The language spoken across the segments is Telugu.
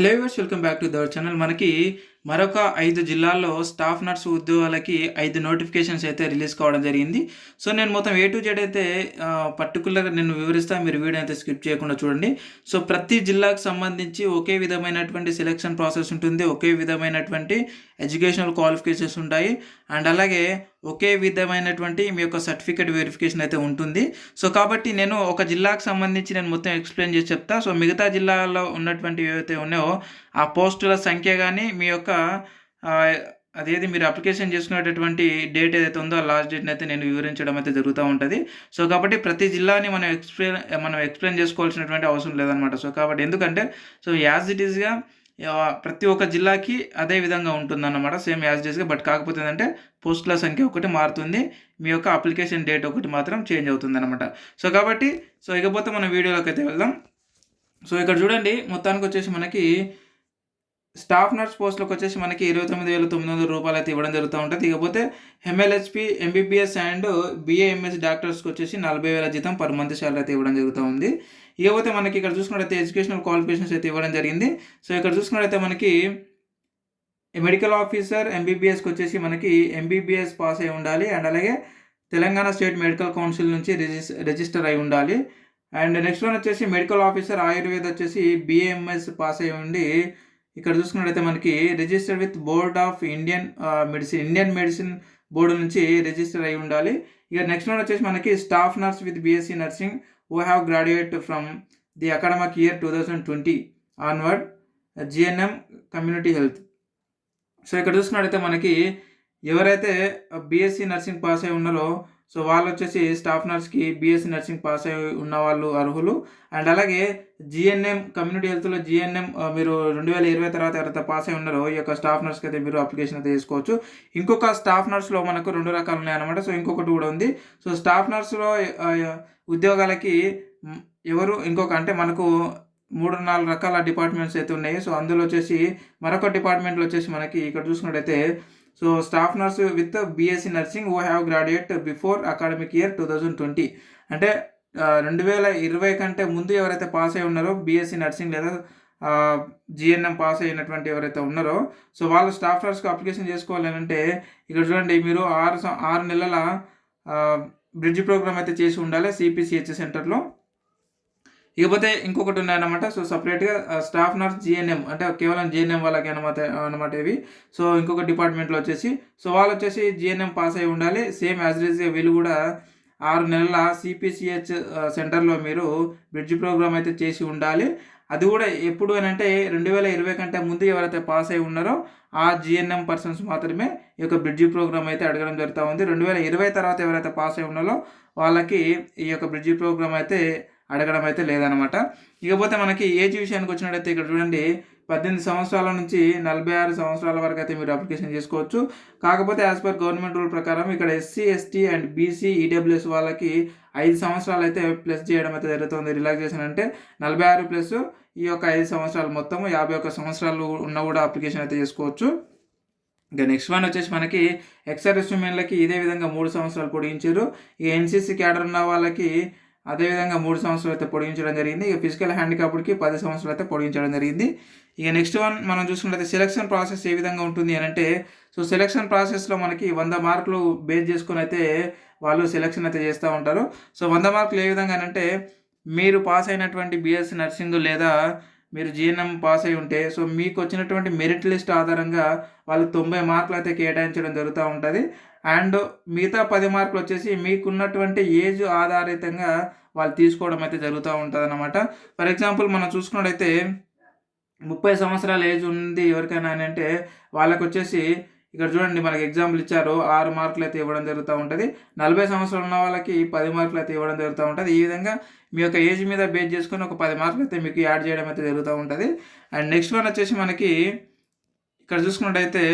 Hello yours welcome back to the our channel. మనకి మరొక ఐదు జిల్లాల్లో స్టాఫ్ నర్స్ ఉద్యోగాలకి ఐదు నోటిఫికేషన్స్ అయితే రిలీజ్ కావడం జరిగింది. సో నేను మొత్తం ఏ టు జెడ్ అయితే పర్టికులర్గా నేను వివరిస్తాను మీరు వీడియో అయితే స్కిప్ చేయకుండా చూడండి. సో ప్రతి జిల్లాకు సంబంధించి ఒకే విధమైనటువంటి సెలెక్షన్ ప్రాసెస్ ఉంటుంది ఒకే విధమైనటువంటి ఎడ్యుకేషనల్ క్వాలిఫికేషన్స్ ఉంటాయి. అండ్ అలాగే ఒకే విధమైనటువంటి మీ యొక్క సర్టిఫికేట్ వెరిఫికేషన్ అయితే ఉంటుంది. సో కాబట్టి నేను ఒక జిల్లాకు సంబంధించి నేను మొత్తం ఎక్స్ప్లెయిన్ చేసి చెప్తా. సో మిగతా జిల్లాలో ఉన్నటువంటి ఏవైతే ఉన్నాయో ఆ పోస్టుల సంఖ్య కానీ మీ యొక్క అదేది మీరు అప్లికేషన్ చేసుకునేటటువంటి డేట్ ఏదైతే ఉందో ఆ లాస్ట్ డేట్ని అయితే నేను వివరించడం అయితే జరుగుతూ ఉంటుంది. సో కాబట్టి ప్రతి జిల్లాని మనం ఎక్స్ప్లెయిన్ మనం ఎక్స్ప్లెయిన్ చేసుకోవాల్సినటువంటి అవసరం లేదనమాట సో కాబట్టి ఎందుకంటే సో యాజ్ ఇట్ ఈస్గా ప్రతి ఒక్క జిల్లాకి అదే విధంగా ఉంటుందన్నమాట సేమ్ యాజ్ డేస్గా బట్ కాకపోతే ఏంటంటే పోస్టుల సంఖ్య ఒకటి మారుతుంది. మీ యొక్క అప్లికేషన్ డేట్ ఒకటి మాత్రం చేంజ్ అవుతుంది అనమాట సో కాబట్టి సో ఇకపోతే మనం వీడియోలోకి అయితే వెళ్దాం. సో ఇక్కడ చూడండి మొత్తానికి వచ్చేసి మనకి స్టాఫ్ నర్స్ పోస్టులకు వచ్చేసి మనకి ఇరవై తొమ్మిది వేల తొమ్మిది వందల రూపాయలు అయితే ఇవ్వడం జరుగుతూ ఉంటుంది. ఇకపోతే ఎంఎల్హెచ్పి ఎంబీబీఎస్ అండ్ బిఏఎంఎస్ డాక్టర్స్కి వచ్చేసి నలభై వేల జీతం పర్ మంత్ శాలరీ అయితే ఇవ్వడం జరుగుతూ ఉంది. ఇకపోతే మనకి ఇక్కడ చూసుకున్నట్లయితే ఎడ్యుకేషనల్ క్వాలిఫికేషన్స్ అయితే ఇవ్వడం జరిగింది. సో ఇక్కడ చూసుకున్నట్టయితే మనకి మెడికల్ ఆఫీసర్ ఎంబీబీఎస్కి వచ్చేసి మనకి ఎంబీబీఎస్ పాస్ అయి ఉండాలి. అండ్ అలాగే తెలంగాణ స్టేట్ మెడికల్ కౌన్సిల్ నుంచి రిజిస్ రిజిస్టర్ అయి ఉండాలి. అండ్ నెక్స్ట్ వన్ వచ్చేసి మెడికల్ ఆఫీసర్ ఆయుర్వేద వచ్చేసి బిఏఎంఎస్ పాస్ అయి ఉండి ఇక్కడ చూసుకున్నట్టయితే మనకి registered with board of Indian medicine Indian medicine board నుంచి రిజిస్టర్ అయి ఉండాలి. ఇక నెక్స్ట్ వన్ వచ్చేసి మనకి staff nurse with BSc nursing or have graduate from the academic year two thousand twenty onward GNM community health so ఇక్కడ చూసుకున్నట్టయితే మనకి ఎవరైతే బీఎస్సీ నర్సింగ్ పాస్ అయి ఉన్నారో సో వాళ్ళు వచ్చేసి స్టాఫ్ నర్స్కి బీఎస్సీ నర్సింగ్ పాస్ అయి ఉన్న వాళ్ళు అర్హులు. అండ్ అలాగే జిఎన్ఎం కమ్యూనిటీ హెల్త్లో జిఎన్ఎం మీరు రెండు వేల ఇరవై తర్వాత ఎవరైతే పాస్ అయి ఉన్నారో ఈ యొక్క స్టాఫ్ నర్స్కి అయితే మీరు అప్లికేషన్ అయితే చేసుకోవచ్చు ఇంకొక స్టాఫ్ నర్స్లో మనకు రెండు రకాలు ఉన్నాయన్నమాట. సో ఇంకొకటి కూడా ఉంది. సో స్టాఫ్ నర్స్లో ఉద్యోగాలకి ఎవరు ఇంకొక అంటే మనకు మూడు నాలుగు రకాల డిపార్ట్మెంట్స్ అయితే ఉన్నాయి. సో అందులో వచ్చేసి మరొక డిపార్ట్మెంట్లో వచ్చేసి మనకి ఇక్కడ చూసుకున్నట్టయితే so staff nurse with BSc nursing or have graduate before academic year two thousand twenty అంటే రెండు వేల ఇరవై కంటే ముందు ఎవరైతే పాస్ అయి ఉన్నారో బీఎస్సీ నర్సింగ్ లేదా జిఎన్ఎం పాస్ అయినటువంటి ఎవరైతే ఉన్నారో సో వాళ్ళు స్టాఫ్ నర్స్కి అప్లికేషన్ చేసుకోవాలి అంటే ఇక్కడ చూడండి మీరు ఆరు ఆరు నెలల బ్రిడ్జ్ ప్రోగ్రామ్ అయితే చేసి ఉండాలి సిపిసిహెచ్ సెంటర్లో ఇకపోతే ఇంకొకటి ఉన్నాయన్నమాట. సో సపరేట్గా స్టాఫ్ నర్స్ జిఎన్ఎం అంటే కేవలం జిఎన్ఎం వాళ్ళకి అనమాట అనమాట ఇవి. సో ఇంకొక డిపార్ట్మెంట్లో వచ్చేసి సో వాళ్ళు వచ్చేసి జిఎన్ఎం పాస్ అయి ఉండాలి. సేమ్ యాజ్ ఇస్ వీళ్ళు కూడా ఆరు నెలల సిపిసిహెచ్ సెంటర్లో మీరు బ్రిడ్జ్ ప్రోగ్రామ్ అయితే చేసి ఉండాలి. అది కూడా ఎప్పుడు అని అంటే రెండు వేల ఇరవై కంటే ముందు ఎవరైతే పాస్ అయి ఉన్నారో ఆ జిఎన్ఎం పర్సన్స్ మాత్రమే ఈ యొక్క బ్రిడ్జి ప్రోగ్రామ్ అయితే అడగడం జరుగుతూ ఉంది. రెండు వేల ఇరవై తర్వాత ఎవరైతే పాస్ అయి ఉన్నారో వాళ్ళకి ఈ యొక్క బ్రిడ్జి ప్రోగ్రామ్ అయితే అడగడం అయితే లేదనమాట ఇకపోతే మనకి ఏజ్ విషయానికి వచ్చినట్టయితే ఇక్కడ చూడండి పద్దెనిమిది సంవత్సరాల నుంచి నలభై ఆరు సంవత్సరాల వరకు అయితే మీరు అప్లికేషన్ చేసుకోవచ్చు. కాకపోతే యాజ్ పర్ గవర్నమెంట్ రూల్ ప్రకారం ఇక్కడ SC ST and BC EWS వాళ్ళకి ఐదు సంవత్సరాలు అయితే ప్లస్ చేయడం అయితే జరుగుతుంది. రిలాక్సేషన్ అంటే నలభై ఆరు ప్లస్ ఈ యొక్క ఐదు సంవత్సరాలు మొత్తం యాభై ఒక్క సంవత్సరాలు ఉన్న కూడా అప్లికేషన్ అయితే చేసుకోవచ్చు. ఇంకా నెక్స్ట్ వన్ వచ్చేసి మనకి ఎక్సర్విస్ ఉమెన్లకి ఇదే విధంగా మూడు సంవత్సరాలు పొడిగించారు. ఈ ఎన్సీసీ క్యాడర్ ఉన్న వాళ్ళకి అదేవిధంగా మూడు సంవత్సరాలు అయితే పొడిగించడం జరిగింది. ఇక ఫిజికల్ హ్యాండిక్యాప్డ్కి పది సంవత్సరాలు అయితే పొడిగించడం జరిగింది. ఇక నెక్స్ట్ వన్ మనం చూసుకున్నట్లయితే సెలక్షన్ ప్రాసెస్ ఏ విధంగా ఉంటుంది అని అంటే సో సెలక్షన్ ప్రాసెస్లో మనకి వంద మార్కులు బేస్ చేసుకుని అయితే వాళ్ళు సెలక్షన్ అయితే చేస్తూ ఉంటారు. సో వంద మార్కులు ఏ విధంగా అంటే మీరు పాస్ అయినటువంటి బిఎస్సీ నర్సింగ్ లేదా మీరు జిఎన్ఎం పాస్ అయి ఉంటే సో మీకు వచ్చినటువంటి మెరిట్ లిస్ట్ ఆధారంగా వాళ్ళు తొంభై మార్కులు అయితే కేటాయించడం జరుగుతూ ఉంటుంది. అండ్ మిగతా పది మార్కులు వచ్చేసి మీకున్నటువంటి ఏజ్ ఆధారితంగా వాళ్ళు తీసుకోవడం అయితే జరుగుతూ ఉంటుంది అనమాట ఫర్ ఎగ్జాంపుల్ మనం చూసుకున్నట్టయితే ముప్పై సంవత్సరాల ఏజ్ ఉంది ఎవరికైనా అని అంటే వాళ్ళకి వచ్చేసి ఇక్కడ చూడండి మనకి ఎగ్జాంపుల్ ఇచ్చారు ఆరు మార్కులు అయితే ఇవ్వడం జరుగుతూ ఉంటుంది. నలభై సంవత్సరాలు ఉన్న వాళ్ళకి పది మార్కులు అయితే ఇవ్వడం జరుగుతూ ఉంటుంది. ఈ విధంగా మీ యొక్క ఏజ్ మీద బేస్ చేసుకొని ఒక పది మార్కులు అయితే మీకు యాడ్ చేయడం అయితే జరుగుతూ ఉంటుంది. అండ్ నెక్స్ట్ వన్ వచ్చేసి మనకి ఇక్కడ చూసుకున్నట్టయితే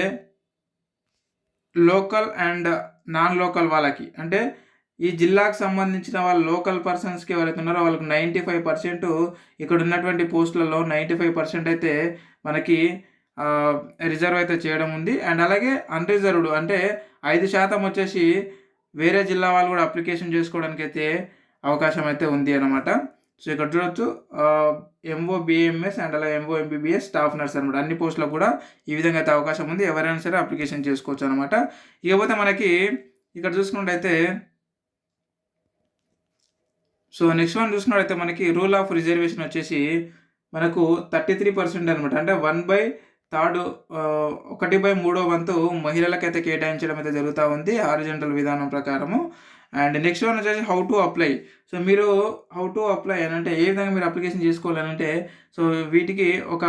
లోకల్ అండ్ నాన్ లోకల్ వాళ్ళకి. అంటే ఈ జిల్లాకు సంబంధించిన వాళ్ళ లోకల్ పర్సన్స్కి ఎవరైతే ఉన్నారో వాళ్ళకి నైంటీ ఫైవ్ పర్సెంట్ ఇక్కడ ఉన్నటువంటి పోస్టులలో నైంటీ ఫైవ్ పర్సెంట్ అయితే మనకి రిజర్వ్ అయితే చేయడం ఉంది. అండ్ అలాగే అన్రిజర్వ్డ్ అంటే ఐదు శాతం వచ్చేసి వేరే జిల్లా వాళ్ళు కూడా అప్లికేషన్ చేసుకోవడానికి అయితే అవకాశం అయితే ఉంది అనమాట సో ఇక్కడ చూడొచ్చు ఎంఓ బిఎంఎస్ అండ్ అలాగే ఎంఓ ఎంబీబీఎస్ స్టాఫ్ నర్స్ అనమాట అన్ని పోస్టులకు కూడా ఈ విధంగా అయితే అవకాశం ఉంది. ఎవరైనా సరే అప్లికేషన్ చేసుకోవచ్చు అనమాట ఇకపోతే మనకి ఇక్కడ చూసుకున్నట్టయితే సో నెక్స్ట్ వన్ చూసుకున్నట్టయితే మనకి రూల్ ఆఫ్ రిజర్వేషన్ వచ్చేసి మనకు థర్టీ త్రీ పర్సెంట్ అనమాట అంటే వన్ బై థర్డ్ ఒకటి బై మూడో వంతు మహిళలకైతే కేటాయించడం అయితే జరుగుతూ ఉంది. హారిజెంటల్ విధానం ప్రకారము. అండ్ నెక్స్ట్ వన్ వచ్చేసి హౌ టు అప్లై సో మీరు హౌ టు అప్లై అని అంటే ఏ విధంగా మీరు అప్లికేషన్ చేసుకోవాలంటే సో వీటికి ఒక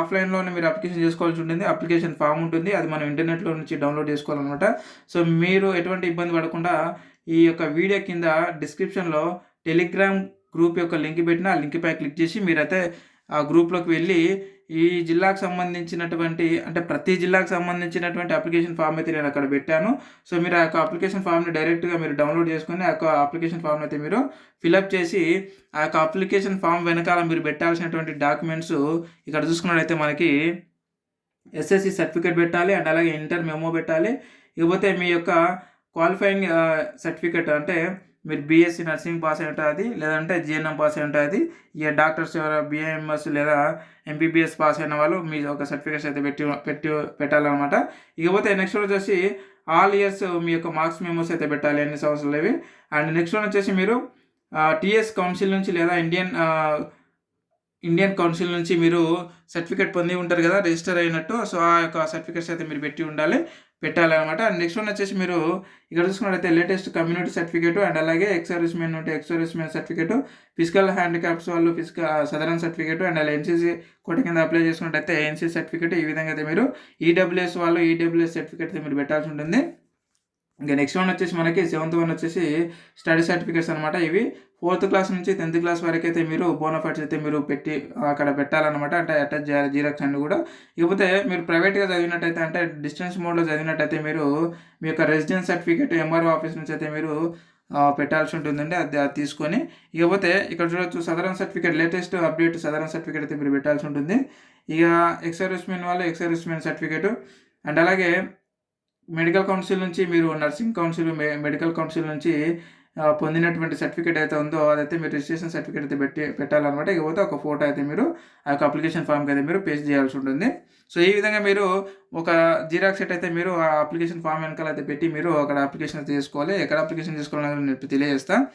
ఆఫ్లైన్లోనే మీరు అప్లికేషన్ చేసుకోవాల్సి ఉంటుంది. అప్లికేషన్ ఫామ్ ఉంటుంది. అది మనం ఇంటర్నెట్లో నుంచి డౌన్లోడ్ చేసుకోవాలన్నమాట. సో మీరు ఎటువంటి ఇబ్బంది పడకుండా ఈ యొక్క వీడియో కింద డిస్క్రిప్షన్లో టెలిగ్రామ్ గ్రూప్ యొక్క లింక్ పెట్టిన ఆ లింక్పై క్లిక్ చేసి మీరైతే ఆ గ్రూప్లోకి వెళ్ళి ఈ జిల్లాకు సంబంధించినటువంటి అంటే ప్రతి జిల్లాకు సంబంధించినటువంటి అప్లికేషన్ ఫామ్ అయితే నేను అక్కడ పెట్టాను. సో మీరు ఆ యొక్క అప్లికేషన్ ఫామ్ని డైరెక్ట్గా మీరు డౌన్లోడ్ చేసుకుని ఆ యొక్క అప్లికేషన్ ఫామ్ అయితే మీరు ఫిలప్ చేసి ఆ యొక్క అప్లికేషన్ ఫామ్ వెనకాల మీరు పెట్టాల్సినటువంటి డాక్యుమెంట్స్ ఇక్కడ చూసుకున్నట్లయితే మనకి ఎస్ఎస్సి సర్టిఫికేట్ పెట్టాలి అండ్ అలాగే ఇంటర్ మెమో పెట్టాలి. ఇకపోతే మీ యొక్క క్వాలిఫైయింగ్ సర్టిఫికేట్ అంటే మీరు బీఎస్సీ నర్సింగ్ పాస్ అయి ఉంటుంది లేదంటే జిఎన్ఎం పాస్ అయి ఉంటుంది ఇక డాక్టర్స్ ఎవరు బిఏఎంఎస్ లేదా ఎంబీబీఎస్ పాస్ అయిన వాళ్ళు మీ ఒక సర్టిఫికేట్స్ అయితే పెట్టి పెట్టి పెట్టాలన్నమాట. ఇకపోతే నెక్స్ట్ వచ్చేసి ఆల్ ఇయర్స్ మీ యొక్క మార్క్స్ మెమోస్ అయితే పెట్టాలి అన్ని సంవత్సరాలు ఇవి అండ్ నెక్స్ట్ వన్ వచ్చేసి మీరు టీఎస్ కౌన్సిల్ నుంచి లేదా ఇండియన్ ఇండియన్ కౌన్సిల్ నుంచి మీరు సర్టిఫికేట్ పొంది ఉంటారు కదా రిజిస్టర్ అయినట్టు సో ఆ యొక్క సర్టిఫికేట్స్ అయితే మీరు పెట్టి ఉండాలి. పెట్టాలన్నమాట. అండ్ నెక్స్ట్ వన్ వచ్చేసి మీరు ఇక్కడ చూసుకున్నట్లయితే లేటెస్ట్ కమ్యూనిటీ సర్టిఫికేట్ అండ్ అలాగే ఎక్స్ మెన్ ఉంటే ex service men certificate physical handicaps వాళ్ళు ఫిజికల్ సదరన్ సర్టిఫికేట్ అండ్ అలా ఎన్సీసీ కోట కింద అప్లై చేసుకున్నట్టయితే ఎన్సీ సర్టిఫికేట్ ఈ విధంగా అయితే మీరు ఈడబ్ల్యూఎస్ వాళ్ళు ఈడబ్ల్యూఎస్ సర్టిఫికేట్ అయితే మీరు పెట్టాల్సి ఉంటుంది. ఇంకా నెక్స్ట్ వన్ వచ్చేసి మనకి సెవెంత్ వన్ వచ్చేసి స్టడీ సర్టిఫికేట్స్ అనమాట ఇవి ఫోర్త్ క్లాస్ నుంచి టెన్త్ క్లాస్ వరకు అయితే మీరు బోనఫైడ్స్ అయితే మీరు పెట్టి అక్కడ పెట్టాలన్నమాట. అంటే అటాచ్ చేయాలి జీరాక్స్ అన్ని కూడా. ఇకపోతే మీరు ప్రైవేట్గా చదివినట్టయితే అంటే డిస్టెన్స్ మోడ్లో చదివినట్టయితే మీరు మీ యొక్క రెసిడెన్స్ సర్టిఫికేట్ ఎంఆర్ఓ ఆఫీస్ నుంచి అయితే మీరు పెట్టాల్సి ఉంటుందండి. అది అది తీసుకొని. ఇకపోతే ఇక్కడ చూడొచ్చు SADAREM certificate latest update SADAREM certificate అయితే మీరు పెట్టాల్సి ఉంటుంది. ఇక ఎక్సర్విస్మెన్ వాళ్ళు ఎక్సర్విస్మెన్ సర్టిఫికేట్ అండ్ అలాగే మెడికల్ కౌన్సిల్ నుంచి మీరు నర్సింగ్ కౌన్సిల్ మెడికల్ కౌన్సిల్ నుంచి పొందినటువంటి సర్టిఫికేట్ అయితే ఉందో అదైతే మీరు రిజిస్ట్రేషన్ సర్టిఫికేట్ అయితే పెట్టి పెట్టాలన్నమాట. ఇకపోతే ఒక ఫోటో అయితే మీరు ఆ యొక్క అప్లికేషన్ ఫామ్కి అయితే మీరు పేస్ట్ చేయాల్సి ఉంటుంది. సో ఈ విధంగా మీరు ఒక జిరాక్స్ సెట్ అయితే మీరు ఆ అప్లికేషన్ ఫామ్ వెనకాల అయితే పెట్టి మీరు అక్కడ అప్లికేషన్ అయితే చేసుకోవాలి. ఎక్కడ అప్లికేషన్ చేసుకోవాలని నేను తెలియజేస్తాను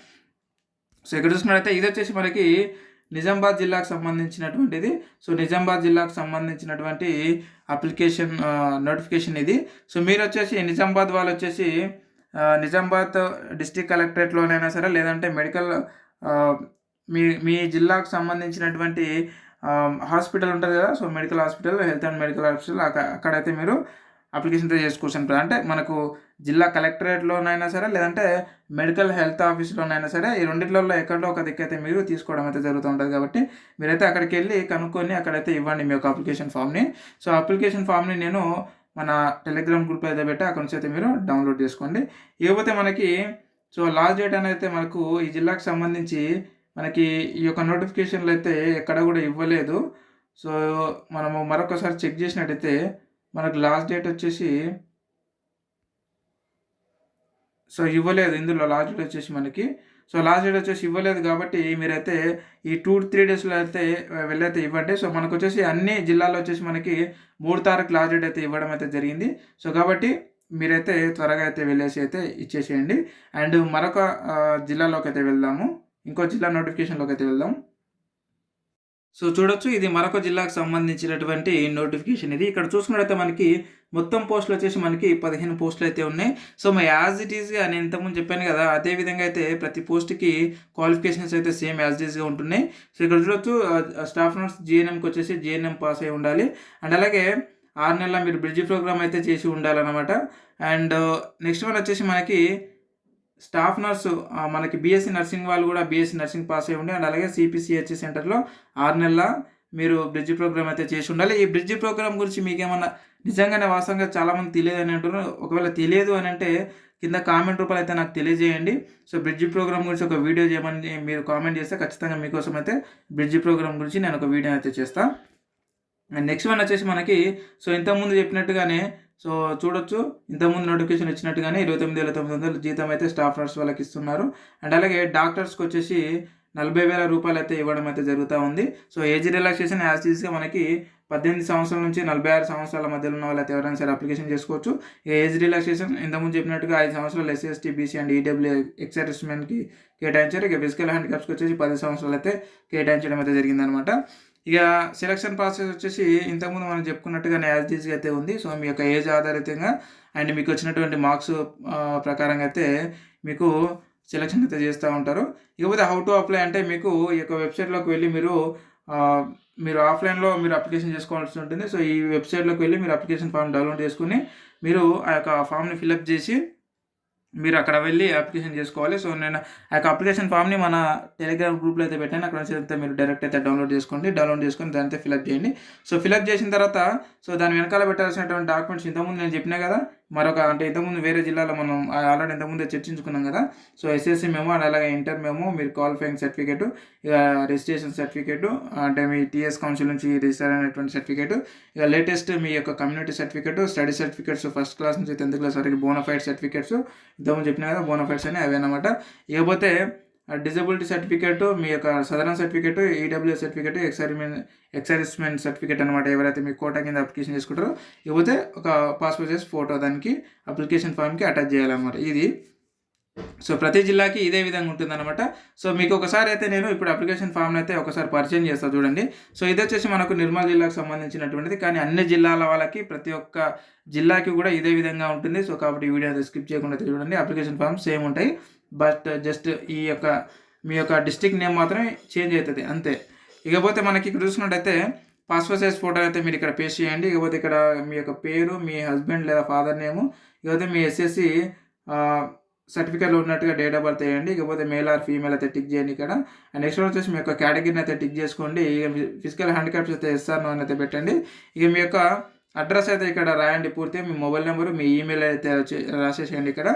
సో ఇక్కడ చూసుకున్నట్టయితే ఇది వచ్చేసి మనకి నిజామాబాద్ జిల్లాకు సంబంధించినటువంటిది. సో నిజామాబాద్ జిల్లాకు సంబంధించినటువంటి అప్లికేషన్ నోటిఫికేషన్ ఇది. సో మీరు వచ్చేసి నిజామాబాద్ వాళ్ళు వచ్చేసి నిజామాబాద్ డిస్టిక్ కలెక్టరేట్లోనైనా సరే లేదంటే మెడికల్ మీ మీ జిల్లాకు సంబంధించినటువంటి హాస్పిటల్ ఉంటుంది కదా so medical hospital health and medical hospital అక్కడైతే మీరు అప్లికేషన్ చేసుకోవచ్చు అంటే మనకు జిల్లా కలెక్టరేట్లోనైనా సరే లేదంటే మెడికల్ హెల్త్ ఆఫీస్లోనైనా సరే ఈ రెండిట్లలో ఎక్కడో ఒక దిక్కైతే మీరు తీసుకోవడం అయితే జరుగుతూ ఉంటుంది కాబట్టి మీరైతే అక్కడికి వెళ్ళి కనుక్కొని అక్కడైతే ఇవ్వండి మీ యొక్క అప్లికేషన్ ఫామ్ని. సో అప్లికేషన్ ఫామ్ని నేను మన టెలిగ్రామ్ గ్రూప్ అయితే పెట్టి అక్కడ నుంచి అయితే మీరు డౌన్లోడ్ చేసుకోండి. ఇకపోతే మనకి సో లాస్ట్ డేట్ అనేది మనకు ఈ జిల్లాకు సంబంధించి మనకి ఈ యొక్క నోటిఫికేషన్లు అయితే ఎక్కడ కూడా ఇవ్వలేదు. సో మనము మరొకసారి చెక్ చేసినట్టయితే మనకు లాస్ట్ డేట్ వచ్చేసి సో ఇవ్వలేదు ఇందులో లాస్ట్ డేట్ వచ్చేసి మనకి. సో లాస్ట్ డేట్ వచ్చేసి ఇవ్వలేదు కాబట్టి మీరైతే ఈ టూ త్రీ డేస్లో అయితే వెళ్ళైతే ఇవ్వండి. సో మనకు వచ్చేసి అన్ని జిల్లాల్లో వచ్చేసి మనకి మూడు తారీఖు లాస్ట్ డేట్ అయితే ఇవ్వడం అయితే జరిగింది. సో కాబట్టి మీరైతే త్వరగా అయితే వెళ్ళేసి అయితే ఇచ్చేసేయండి. అండ్ మరొక జిల్లాలోకి అయితే వెళ్దాము. ఇంకో జిల్లా నోటిఫికేషన్లోకి అయితే వెళ్దాం. సో చూడొచ్చు ఇది మరొక జిల్లాకు సంబంధించినటువంటి నోటిఫికేషన్ ఇది. ఇక్కడ చూసుకున్నట్టయితే మనకి మొత్తం పోస్టులు వచ్చేసి మనకి పదిహేను పోస్టులు అయితే ఉన్నాయి. సో మా యాజ్ ఇట్ ఈస్గా నేను ఇంతకుముందు చెప్పాను కదా అదే విధంగా అయితే ప్రతి పోస్ట్కి క్వాలిఫికేషన్స్ అయితే సేమ్ యాజ్ ఇట్ ఈస్గా ఉంటున్నాయి. సో ఇక్కడ చూడొచ్చు స్టాఫ్ నర్స్ జిఎన్ఎంకి వచ్చేసి జిఎన్ఎం పాస్ అయి ఉండాలి. అండ్ అలాగే ఆరు నెలల మీరు బ్రిడ్జి ప్రోగ్రామ్ అయితే చేసి ఉండాలన్నమాట. అండ్ uh, నెక్స్ట్ వన్ వచ్చేసి మనకి స్టాఫ్ నర్సు మనకి బీఎస్సీ నర్సింగ్ వాళ్ళు కూడా బీఎస్సీ నర్సింగ్ పాస్ అయి ఉండి అండ్ అలాగే సిపిసిహెచ్ఎస్ సెంటర్లో ఆరు నెలల మీరు బ్రిడ్జ్ ప్రోగ్రామ్ అయితే చేసి ఉండాలి. ఈ బ్రిడ్జ్ ప్రోగ్రామ్ గురించి మీకేమన్నా నిజంగానే వాస్తవంగా చాలామంది తెలియదు అని అంటున్నారు. ఒకవేళ తెలియదు అని అంటే కింద కామెంట్ రూపాయలు అయితే నాకు తెలియజేయండి. సో బ్రిడ్జ్ ప్రోగ్రామ్ గురించి ఒక వీడియో చేయమని మీరు కామెంట్ చేస్తే ఖచ్చితంగా మీకోసం అయితే బ్రిడ్జ్ ప్రోగ్రామ్ గురించి నేను ఒక వీడియో అయితే చేస్తాను నెక్స్ట్ వన్ వచ్చేసి మనకి సో ఇంతకుముందు చెప్పినట్టుగానే సో చూడొచ్చు. ఇంతకుముందు నోటిఫికేషన్ ఇచ్చినట్టుగానే ఇరవై తొమ్మిది వేల తొమ్మిది వందలు జీతం అయితే స్టాఫ్ నర్స్ వాళ్ళకి ఇస్తున్నారు. అండ్ అలాగే డాక్టర్స్కి వచ్చేసి నలభై వేల రూపాయలు అయితే ఇవ్వడం అయితే జరుగుతూ ఉంది. సో ఏజ్ రిలాక్సేషన్ యాజ్ ఈజ్గా మనకి పద్దెనిమిది సంవత్సరాల నుంచి నలభై ఆరు సంవత్సరాల మధ్యలో ఉన్న వాళ్ళైతే ఎవరైనా సరే అప్లికేషన్ చేసుకోవచ్చు. ఏజ్ రిలాక్సేషన్ ఇంతకుముందు చెప్పినట్టుగా ఐదు సంవత్సరాలు ఎస్సీ బీసీ అండ్ ఈడబ్ల్యూ ఎక్సర్విస్మెన్కి కేటాయించారు. ఇక ఫిజికల్ హ్యాండిక్యాప్స్కి వచ్చేసి పది సంవత్సరాలు అయితే కేటాయించడం అయితే జరిగిందనమాట. ఇక సెలక్షన్ ప్రాసెస్ వచ్చేసి ఇంతకుముందు మనం చెప్పుకున్నట్టుగానే యాజ్ డీజ్గా అయితే ఉంది. సో మీ యొక్క ఏజ్ ఆధారితంగా అండ్ మీకు వచ్చినటువంటి మార్క్స్ ప్రకారంగా అయితే మీకు సెలక్షన్ అయితే చేస్తూ ఉంటారు. ఇకపోతే హౌ టు అప్లై అంటే మీకు ఈ యొక్క వెబ్సైట్లోకి వెళ్ళి మీరు మీరు ఆఫ్లైన్లో మీరు అప్లికేషన్ చేసుకోవాల్సి ఉంటుంది. సో ఈ వెబ్సైట్లోకి వెళ్ళి మీరు అప్లికేషన్ ఫామ్ డౌన్లోడ్ చేసుకుని మీరు ఆ యొక్క ఫామ్ని ఫిలప్ చేసి మీరు అక్కడ వెళ్ళి అప్లికేషన్ చేసుకోవాలి. సో నేను ఆ యొక్క అప్లికేషన్ ఫామ్ని మన టెలిగ్రామ్ గ్రూప్లో అయితే పెట్టాను. అక్కడ నుంచి అయితే మీరు డైరెక్ట్ అయితే డౌన్లోడ్ చేసుకోండి. డౌన్లోడ్ చేసుకొని దాని అయితే ఫిలప్ చేయండి. సో ఫిలప్ చేసిన తర్వాత సో దాని వెనకాల పెట్టాల్సినటువంటి డాక్యుమెంట్స్ ఇంతకుముందు నేను చెప్పినా కదా మరొక అంటే ఇంతకుముందు వేరే జిల్లాలో మనం ఆల్రెడీ ఇంతకుముందే చర్చించుకున్నాం కదా. సో ఎస్ఎస్సి మేము అండ్ అలాగే ఇంటర్ మేము మీరు క్వాలిఫైయింగ్ సర్టిఫికేట్ ఇక రిజిస్ట్రేషన్ సర్టిఫికేట్ అంటే మీ టీఎస్ కౌన్సిల్ నుంచి రిజిస్టర్ అయినటువంటి సర్టిఫికేట్ ఇక లేటెస్ట్ మీ యొక్క community certificate study certificates first class నుంచి టెన్త్ క్లాస్ వరకు బోనఫైడ్ సర్టిఫికేట్స్ ఇంతకుముందు చెప్పినా కదా బోనఫైడ్స్ అని అవి అనమాట ఇకపోతే డిజబిలిటీ సర్టిఫికేట్ మీ యొక్క సదరన్ సర్టిఫికేట్ ఈడబ్ల్యూఎస్ సర్టిఫికేట్ ఎక్సర్మెంట్ ఎక్సరిస్మెంట్ సర్టిఫికేట్ అనమాట ఎవరైతే మీ కోటా కింద అప్లికేషన్ చేసుకుంటారో ఇకపోతే ఒక పాస్పోర్ట్ సైజ్ ఫోటో దానికి అప్లికేషన్ ఫామ్కి అటాచ్ చేయాలన్నమాట. ఇది. సో ప్రతి జిల్లాకి ఇదే విధంగా ఉంటుందన్నమాట. సో మీకు ఒకసారి అయితే నేను ఇప్పుడు అప్లికేషన్ ఫామ్ని అయితే ఒకసారి పరిచయం చేస్తాను చూడండి. సో ఇది వచ్చేసి మనకు నిర్మల్ జిల్లాకు సంబంధించినటువంటిది కానీ అన్ని జిల్లాల వాళ్ళకి ప్రతి ఒక్క జిల్లాకి కూడా ఇదే విధంగా ఉంటుంది. సో కాబట్టి వీడియో స్కిప్ చేయకుండా చూడండి. అప్లికేషన్ ఫామ్ సేమ్ ఉంటాయి. బట్ జస్ట్ ఈ యొక్క మీ యొక్క డిస్టిక్ నేమ్ మాత్రమే చేంజ్ అవుతుంది అంతే. ఇకపోతే మనకి ఇక్కడ చూసుకున్నట్టయితే పాస్పోర్ట్ సైజ్ ఫోటో అయితే మీరు ఇక్కడ పేస్ట్ చేయండి. ఇకపోతే ఇక్కడ మీ యొక్క పేరు మీ హస్బెండ్ లేదా ఫాదర్ నేము ఇకపోతే మీ ఎస్ఎస్సి సర్టిఫికేట్లో ఉన్నట్టుగా డేట్ ఆఫ్ బర్త్ వేయండి. ఇకపోతే మేల్ ఆర్ ఫీమేల్ అయితే టిక్ చేయండి ఇక్కడ. అండ్ నెక్స్ట్ వచ్చేసి మీ యొక్క కేటగిరీని అయితే టిక్ చేసుకోండి. ఇక ఫిజికల్ హ్యాండిక్యాప్స్ అయితే ఎస్ఆర్ అని అయితే పెట్టండి. ఇక మీ యొక్క అడ్రస్ అయితే ఇక్కడ రాయండి పూర్తిగా. మీ మొబైల్ నెంబరు మీ ఈమెయిల్ అయితే రాసేసేయండి ఇక్కడ.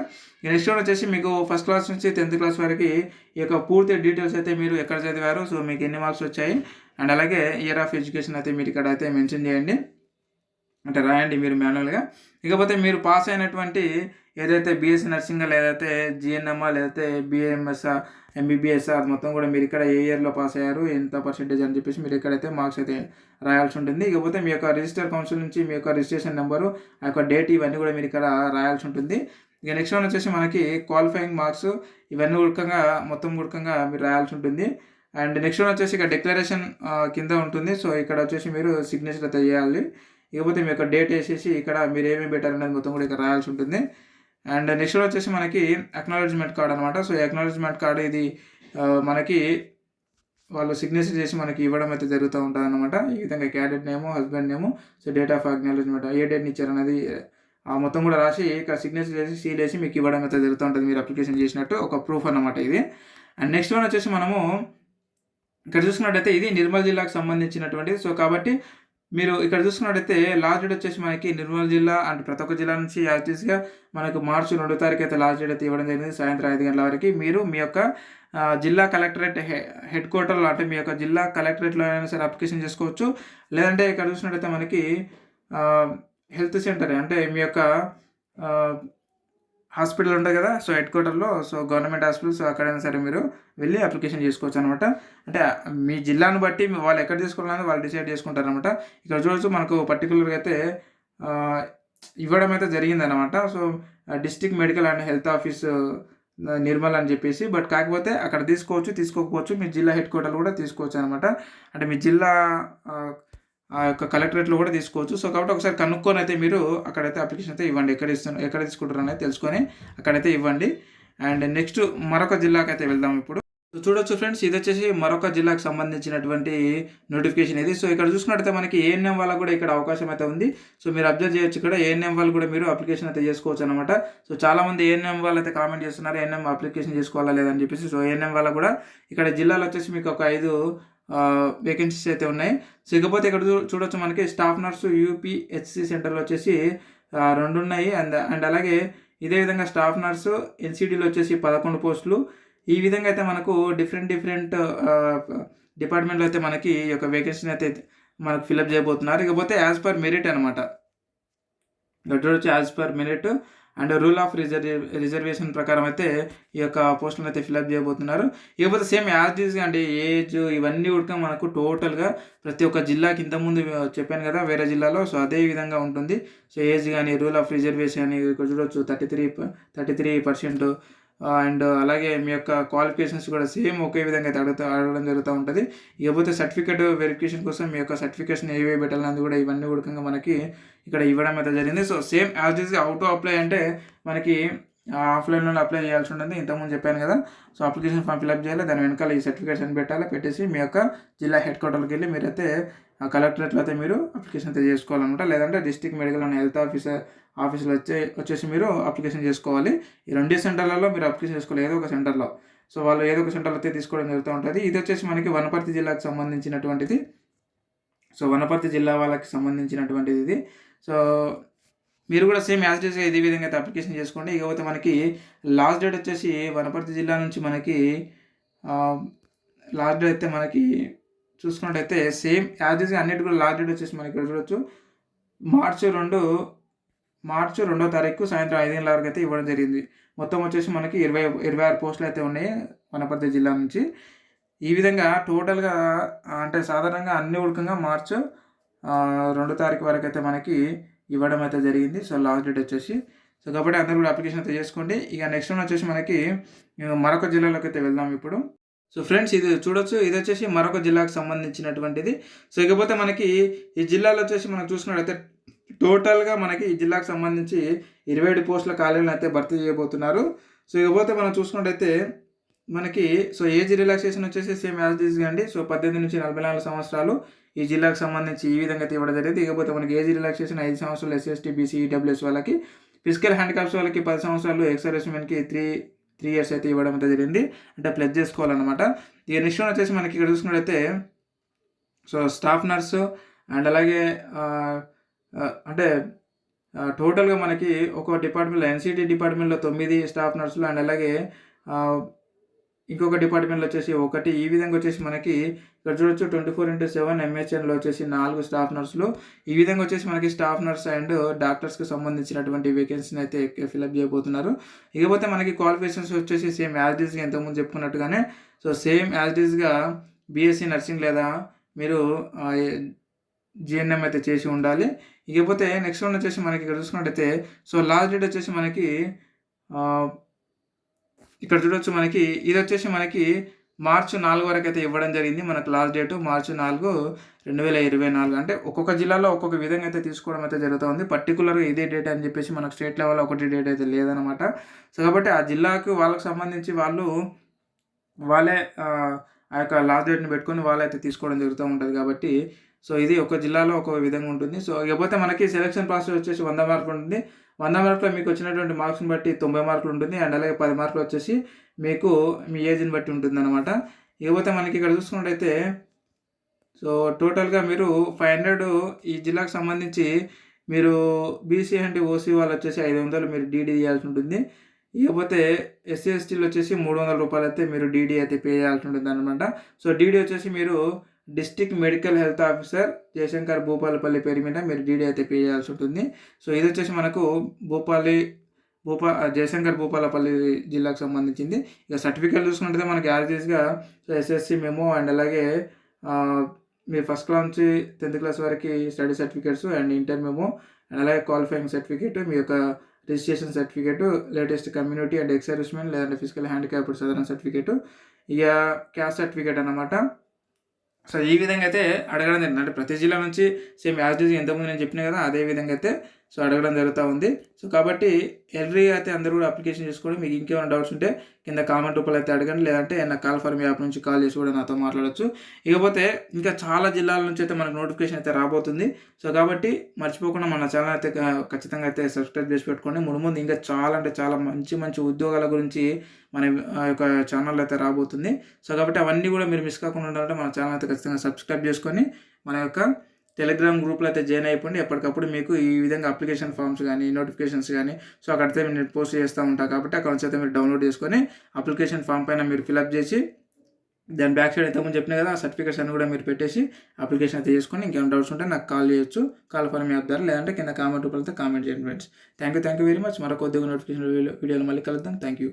నెక్స్ట్ వచ్చేసి మీకు ఫస్ట్ క్లాస్ నుంచి టెన్త్ క్లాస్ వరకు ఈ యొక్క పూర్తి డీటెయిల్స్ అయితే మీరు ఎక్కడ చదివారు సో మీకు ఎన్ని మార్క్స్ వచ్చాయి. అండ్ అలాగే ఇయర్ ఆఫ్ ఎడ్యుకేషన్ అయితే మీరు ఇక్కడ అయితే మెన్షన్ చేయండి. అంటే రాయండి మీరు మాన్యువల్గా ఇకపోతే మీరు పాస్ అయినటువంటి ఏదైతే బీఎస్సీ నర్సింగ్ లేదైతే జిఎన్ఎంఆ లేదైతే బిఎంఎస్ ఎంబీబీఎస్ అది మొత్తం కూడా మీరు ఇక్కడ ఏ ఇయర్లో పాస్ అయ్యారు ఎంత పర్సెంటేజ్ అని చెప్పేసి మీరు ఇక్కడైతే మార్క్స్ అయితే రాయాల్సి ఉంటుంది. ఇకపోతే మీ యొక్క రిజిస్టర్ కౌన్సిల్ నుంచి మీ యొక్క రిజిస్ట్రేషన్ నెంబరు ఆ యొక్క డేట్ ఇవన్నీ కూడా మీరు ఇక్కడ రాయాల్సి ఉంటుంది. ఇక నెక్స్ట్ వన్ వచ్చేసి మనకి క్వాలిఫైయింగ్ మార్క్స్ ఇవన్నీ ఉడకంగా మొత్తం ఉడకంగా మీరు రాయాల్సి ఉంటుంది. అండ్ నెక్స్ట్ వన్ వచ్చేసి ఇక డిక్లరేషన్ కింద ఉంటుంది. సో ఇక్కడ వచ్చేసి మీరు సిగ్నేచర్ అయితే చేయాలి. ఇకపోతే మీ యొక్క డేట్ వేసేసి ఇక్కడ మీరు ఏమేమి పెట్టారనేది మొత్తం కూడా ఇక్కడ రాయాల్సి ఉంటుంది. అండ్ నెక్స్ట్ వచ్చేసి మనకి అక్నాలజ్మెంట్ కార్డ్ అనమాట సో అక్నాలజ్మెంట్ కార్డ్ ఇది మనకి వాళ్ళు సిగ్నేచర్ చేసి మనకి ఇవ్వడం అయితే జరుగుతూ ఉంటుంది అనమాట ఈ విధంగా cadet name husband name so date of acknowledgement ఏ డేట్ని ఇచ్చారనేది ఆ మొత్తం కూడా రాసి ఇక్కడ సిగ్నేచర్ చేసి సీల్ వేసి మీకు ఇవ్వడం అయితే జరుగుతూ ఉంటుంది. మీరు అప్లికేషన్ చేసినట్టు ఒక ప్రూఫ్ అన్నమాట ఇది. అండ్ నెక్స్ట్ వన్ వచ్చేసి మనము ఇక్కడ చూసుకున్నట్టయితే ఇది నిర్మల్ జిల్లాకు సంబంధించినటువంటిది. సో కాబట్టి మీరు ఇక్కడ చూసుకున్నట్టయితే లాస్ట్ డేట్ వచ్చేసి మనకి నిర్మల్ జిల్లా అండ్ ప్రతి ఒక్క జిల్లా నుంచి యాక్టివ్స్గా మనకు మార్చి రెండో తారీఖు అయితే లాస్ట్ డేట్ అయితే ఇవ్వడం జరిగింది. సాయంత్రం ఐదు గంటల వరకు మీరు మీ యొక్క జిల్లా కలెక్టరేట్ హె హెడ్ క్వార్టర్లో అంటే మీ యొక్క జిల్లా కలెక్టరేట్లో అయినా సరే అప్లికేషన్ చేసుకోవచ్చు. లేదంటే ఇక్కడ చూసినట్టయితే మనకి హెల్త్ సెంటర్ అంటే మీ యొక్క హాస్పిటల్ ఉంటుంది కదా సో హెడ్ క్వార్టర్లో సో గవర్నమెంట్ హాస్పిటల్ సో అక్కడైనా సరే మీరు వెళ్ళి అప్లికేషన్ చేసుకోవచ్చు అనమాట అంటే మీ జిల్లాను బట్టి వాళ్ళు ఎక్కడ తీసుకోవాలని వాళ్ళు డిసైడ్ చేసుకుంటారు అనమాట ఇక్కడ చూడొచ్చు మనకు పర్టికులర్గా అయితే ఇవ్వడం అయితే జరిగిందనమాట so district medical and health office Nirmal అని చెప్పేసి బట్ కాకపోతే అక్కడ తీసుకోవచ్చు తీసుకోకపోవచ్చు మీ జిల్లా హెడ్ క్వార్టర్ కూడా తీసుకోవచ్చు అనమాట అంటే మీ జిల్లా ఆ, యొక్క కలెక్టరేట్లో కూడా తీసుకోవచ్చు. సో కాబట్టి ఒకసారి కనుక్కొని అయితే మీరు అక్కడైతే అప్లికేషన్ అయితే ఇవ్వండి. ఎక్కడ ఇస్తున్నారు ఎక్కడ తీసుకుంటారు అనేది తెలుసుకొని అక్కడైతే ఇవ్వండి. అండ్ నెక్స్ట్ మరొక జిల్లాకి అయితే వెళ్దాం ఇప్పుడు. సో చూడొచ్చు ఫ్రెండ్స్ ఇది వచ్చేసి మరొక జిల్లాకు సంబంధించినటువంటి నోటిఫికేషన్ ఇది. సో ఇక్కడ చూసుకున్నట్టయితే మనకి ఏఎన్ఎం వాళ్ళకు కూడా ఇక్కడ అవకాశం అయితే ఉంది. సో మీరు అబ్జర్వ్ చేయొచ్చు ఇక్కడ. ఏఎన్ఎం వాళ్ళు కూడా మీరు అప్లికేషన్ అయితే చేసుకోవచ్చు అనమాట సో చాలామంది ఏఎన్ఎం వాళ్ళు అయితే కామెంట్ చేస్తున్నారు ఏఎన్ఎం అప్లికేషన్ చేసుకోవాలా లేదని చెప్పేసి. సో ఏఎన్ఎం వాళ్ళ కూడా ఇక్కడ జిల్లాలో వచ్చేసి మీకు ఒక ఐదు వేకెన్సీస్ అయితే ఉన్నాయి. సో ఇకపోతే ఇక్కడ చూ చూడొచ్చు మనకి స్టాఫ్ నర్సు యూపీహెచ్సి సెంటర్లో వచ్చేసి రెండు ఉన్నాయి అండ్ అండ్ అలాగే ఇదే విధంగా స్టాఫ్ నర్సు ఎన్సిడిలో వచ్చేసి పదకొండు పోస్టులు. ఈ విధంగా అయితే మనకు డిఫరెంట్ డిఫరెంట్ డిపార్ట్మెంట్లో అయితే మనకి ఈ యొక్క వేకెన్సీని అయితే మనకు ఫిలప్ చేయబోతున్నారు. ఇకపోతే యాజ్ పర్ మెరిట్ అనమాట చూడొచ్చు as per merit and rule of reserve reservation ప్రకారం అయితే ఈ యొక్క పోస్టులను అయితే ఫిల్అప్ చేయబోతున్నారు. ఇకపోతే సేమ్ యాజ్ ఈజ్ అంటే ఏజ్ ఇవన్నీ కూడా మనకు టోటల్గా ప్రతి ఒక్క జిల్లాకి ఇంతకుముందు చెప్పాను కదా వేరే జిల్లాలో. సో అదే విధంగా ఉంటుంది. సో ఏజ్ కానీ రూల్ ఆఫ్ రిజర్వేషన్ ఇక్కడ చూడొచ్చు. Thirty three thirty three percent and అలాగే మీ యొక్క క్వాలిఫికేషన్స్ కూడా సేమ్ ఒకే విధంగా అయితే అడుగుతా అడగడం జరుగుతూ ఉంటుంది. ఇకపోతే సర్టిఫికేట్ వెరిఫికేషన్ కోసం మీ యొక్క సర్టిఫికేషన్ ఏవే పెట్టాలన్నది కూడా ఇవన్నీ కూడా మనకి ఇక్కడ ఇవ్వడం అయితే జరిగింది. So same as is out apply అంటే మనకి ఆఫ్లైన్లో అప్లై చేయాల్సి ఉంటుంది. ఇంతకుముందు చెప్పాను కదా. సో అప్లికేషన్ ఫామ్ ఫిల్అప్ చేయాలి. దాని వెనకాల ఈ సర్టిఫికేట్స్ అని పెట్టాలి. పెట్టేసి మీ యొక్క జిల్లా హెడ్ క్వార్టర్కి వెళ్ళి మీరైతే కలెక్టరేట్లో అయితే మీరు అప్లికేషన్ అయితే చేసుకోవాలన్నమాట. లేదంటే district medical and health officer ఆఫీసులు వచ్చే వచ్చేసి మీరు అప్లికేషన్ చేసుకోవాలి. ఈ రెండు సెంటర్లలో మీరు అప్లికేషన్ చేసుకోవాలి. ఏదో ఒక సెంటర్లో. సో వాళ్ళు ఏదో ఒక సెంటర్లో అయితే తీసుకోవడం జరుగుతూ ఉంటుంది. ఇది వచ్చేసి మనకి వనపర్తి జిల్లాకు సంబంధించినటువంటిది. సో వనపర్తి జిల్లా వాళ్ళకి సంబంధించినటువంటిది ఇది. సో మీరు కూడా సేమ్ యాజ్ డేస్గా ఇదే విధంగా అయితే అప్లికేషన్ చేసుకోండి. ఇకపోతే మనకి లాస్ట్ డేట్ వచ్చేసి వనపర్తి జిల్లా నుంచి మనకి లాస్ట్ డేట్ అయితే మనకి చూసుకున్నట్టయితే సేమ్ యాజ్ డేస్గా అన్నిటి కూడా లాస్ట్ డేట్ వచ్చేసి మనకి ఇక్కడ చూడొచ్చు. మార్చి రెండు మార్చి రెండో తారీఖు సాయంత్రం ఐదు గంటల వరకు అయితే ఇవ్వడం జరిగింది. మొత్తం వచ్చేసి మనకి ఇరవై ఇరవై ఆరు పోస్టులు అయితే ఉన్నాయి వనపర్తి జిల్లా నుంచి. ఈ విధంగా టోటల్గా అంటే సాధారణంగా అన్ని ఉడకంగా మార్చు రెండో తారీఖు వరకు అయితే మనకి ఇవ్వడం అయితే జరిగింది. సో లాస్ట్ డేట్ వచ్చేసి. సో కాబట్టి అందరూ కూడా అప్లికేషన్ అయితే చేసుకోండి. ఇక నెక్స్ట్ వన్ వచ్చేసి మనకి మరొక జిల్లాలోకి అయితే వెళ్దాం ఇప్పుడు. సో ఫ్రెండ్స్ ఇది చూడొచ్చు. ఇది వచ్చేసి మరొక జిల్లాకు సంబంధించినటువంటిది. సో ఇకపోతే మనకి ఈ జిల్లాలో వచ్చేసి మనం చూసుకున్నట్లయితే టోటల్గా మనకి ఈ జిల్లాకు సంబంధించి ఇరవై ఏడు పోస్టుల ఖాళీలను అయితే భర్తీ చేయబోతున్నారు. సో ఇకపోతే మనం చూసుకున్నట్టయితే మనకి సో ఏజ్ రిలాక్సేషన్ వచ్చేసి సేమ్ యాజ్ దిస్ అండి సో పద్దెనిమిది నుంచి నలభై నాలుగు సంవత్సరాలు ఈ జిల్లాకు సంబంధించి ఈ విధంగా ఇవ్వడం జరిగింది. ఇకపోతే మనకి ఏజ్ రిలాక్సేషన్ ఐదు సంవత్సరాలు ఎస్ఎస్టీ బీసీ ఈడబ్ల్యూఎస్ వాళ్ళకి ఫిజికల్ హ్యాండికాప్స్ వాళ్ళకి పది సంవత్సరాలు ఎక్సర్విస్మెన్కి త్రీ త్రీ ఇయర్స్ అయితే ఇవ్వడం అయితే జరిగింది. అంటే ప్లస్ చేసుకోవాలన్నమాట. ఇక నెక్స్ట్ వచ్చేసి మనకి ఇక్కడ చూసుకున్నట్లయితే సో స్టాఫ్ నర్సు అండ్ అలాగే అంటే టోటల్గా మనకి ఒక డిపార్ట్మెంట్లో ఎన్సిటీ డిపార్ట్మెంట్లో తొమ్మిది స్టాఫ్ నర్సులు అండ్ అలాగే ఇంకొక డిపార్ట్మెంట్లో వచ్చేసి ఒకటి. ఈ విధంగా వచ్చేసి మనకి ఇక్కడ చూడొచ్చు ట్వంటీ ఫోర్ ఇంటూ సెవెన్ ఎంహెచ్ఎన్లో వచ్చేసి నాలుగు స్టాఫ్ నర్సులు. ఈ విధంగా వచ్చేసి మనకి స్టాఫ్ నర్స్ అండ్ డాక్టర్స్కి సంబంధించినటువంటి వేకెన్సీని అయితే ఫిలప్ చేయబోతున్నారు. ఇకపోతే మనకి క్వాలిఫికేషన్స్ వచ్చేసి సేమ్ యాజ్ డీస్గా ఇంతకుముందు చెప్పుకున్నట్టుగానే సో సేమ్ యాజ్ డీస్గా బీఎస్సీ నర్సింగ్ లేదా మీరు జిఎన్ఎం అయితే చేసి ఉండాలి. ఇకపోతే నెక్స్ట్ వన్ వచ్చేసి మనకి ఇక్కడ చూసుకున్నట్టయితే సో లాస్ట్ డేట్ వచ్చేసి మనకి ఇక్కడ చూడొచ్చు మనకి ఇది వచ్చేసి మనకి మార్చి నాలుగు వరకు అయితే ఇవ్వడం జరిగింది. మనకు లాస్ట్ డేటు మార్చి నాలుగు రెండు వేల ఇరవై నాలుగు. అంటే ఒక్కొక్క జిల్లాలో ఒక్కొక్క విధంగా అయితే తీసుకోవడం అయితే జరుగుతుంది. పర్టికులర్గా ఇదే డేట్ అని చెప్పేసి మనకు స్టేట్ లెవెల్లో ఒకటి డేట్ అయితే లేదనమాట సో కాబట్టి ఆ జిల్లాకు వాళ్ళకు సంబంధించి వాళ్ళు వాళ్ళే ఆ యొక్క లాస్ట్ డేట్ని పెట్టుకొని వాళ్ళైతే తీసుకోవడం జరుగుతూ ఉంటుంది కాబట్టి సో ఇది ఒక జిల్లాలో ఒక విధంగా ఉంటుంది. సో ఇకపోతే మనకి సెలక్షన్ ప్రాసెస్ వచ్చేసి వంద మార్కులు ఉంటుంది. వంద మార్కులు మీకు వచ్చినటువంటి మార్క్స్ని బట్టి తొంభై మార్కులు ఉంటుంది. అండ్ అలాగే పది మార్కులు వచ్చేసి మీకు మీ ఏజ్ని బట్టి ఉంటుంది అనమాట ఇకపోతే మనకి ఇక్కడ చూసుకున్నట్టయితే సో టోటల్గా మీరు ఫైవ్ హండ్రెడ్ ఈ జిల్లాకు సంబంధించి మీరు బీసీ అంటే ఓసీ వాళ్ళు వచ్చేసి ఐదు వందలు మీరు డీడీ చేయాల్సి ఉంటుంది. ఇకపోతే ఎస్సీ ఎస్టీలు వచ్చేసి మూడు వందల రూపాయలు అయితే మీరు డీడీ అయితే పే చేయాల్సి ఉంటుంది అనమాట సో డీడీ వచ్చేసి మీరు district medical health officer Jayashankar Bhupalpally పేరు మీద మీరు డీడీ అయితే పే చేయాల్సి ఉంటుంది. సో ఇది వచ్చేసి మనకు భూపాలి భూపా జయశంకర్ భూపాలపల్లి జిల్లాకు సంబంధించింది. ఇక సర్టిఫికేట్ చూసుకుంటే మనకి యావరేజ్గా సో ఎస్ఎస్సి మెమో అండ్ అలాగే మీరు ఫస్ట్ క్లాస్ నుంచి టెన్త్ క్లాస్ వరకు study certificates and inter memo and అలాగే క్వాలిఫైయింగ్ సర్టిఫికేట్ మీ యొక్క registration certificate latest community and ex servicemen లేదంటే ఫిజికల్ హ్యాండిక్యాప్డ్ సదరణ సర్టిఫికేట్ ఇక క్యాస్ట్ సర్టిఫికేట్ అనమాట సో ఈ విధంగా అయితే అడగడం జరిగింది. అంటే ప్రతి జిల్లా నుంచి సేమ్ యాజ్ యూజ్ ఎంతమంది నేను చెప్పిన కదా అదే విధంగా అయితే సో అడగడం జరుగుతూ ఉంది. సో కాబట్టి ఎవ్రీ అయితే అందరూ కూడా అప్లికేషన్ చేసుకోవడం మీకు ఇంకేమైనా డౌట్స్ ఉంటే కింద కామెంట్ రూపాయలు అయితే అడగండి. లేదంటే నా కాల్ ఫర్ మీ యాప్ నుంచి కాల్ చేసి కూడా నాతో మాట్లాడచ్చు. ఇకపోతే ఇంకా చాలా జిల్లాల నుంచి అయితే మనకు నోటిఫికేషన్ అయితే రాబోతుంది. సో కాబట్టి మర్చిపోకుండా మన ఛానల్ అయితే ఖచ్చితంగా అయితే సబ్స్క్రైబ్ చేసి పెట్టుకోండి. ముందు ముందు ఇంకా చాలా అంటే చాలా మంచి మంచి ఉద్యోగాల గురించి మన యొక్క ఛానల్ అయితే రాబోతుంది. సో కాబట్టి అవన్నీ కూడా మీరు మిస్ కాకుండా ఉండాలంటే మన ఛానల్ అయితే ఖచ్చితంగా సబ్స్క్రైబ్ చేసుకొని మన యొక్క టెలిగ్రామ్ గ్రూప్లో అయితే జాయిన్ అయిపోండి. ఎప్పటికప్పుడు మీకు ఈ విధంగా అప్లికేషన్ ఫామ్స్ కానీ నోటిఫికేషన్స్ కానీ సో అక్కడైతే నేను పోస్ట్ చేస్తూ ఉంటాను కాబట్టి అక్కడ నుంచి అయితే మీరు డౌన్లోడ్ చేసుకొని అప్లికేషన్ ఫామ్ పైన మీరు ఫిలప్ చేసి దాని బ్యాక్ సైడ్ అయితే ముందు చెప్పినా కదా ఆ సర్టిఫికేట్స్ అన్ని కూడా మీరు పెట్టేసి అప్లికేషన్ అయితే చేసుకొని ఇంకేమైనా డౌట్స్ ఉంటే నాకు కాల్ చేయొచ్చు. కాల్ ఫర్ మీ యాప్ లేదంటే కింద కామెంట్ రూపంలో కామెంట్ చేయండి friends thank you thank you very much మరొక ఉద్యోగ నోటిఫికేషన్ వీడియోలో మళ్ళీ కలుద్దాం. Thank you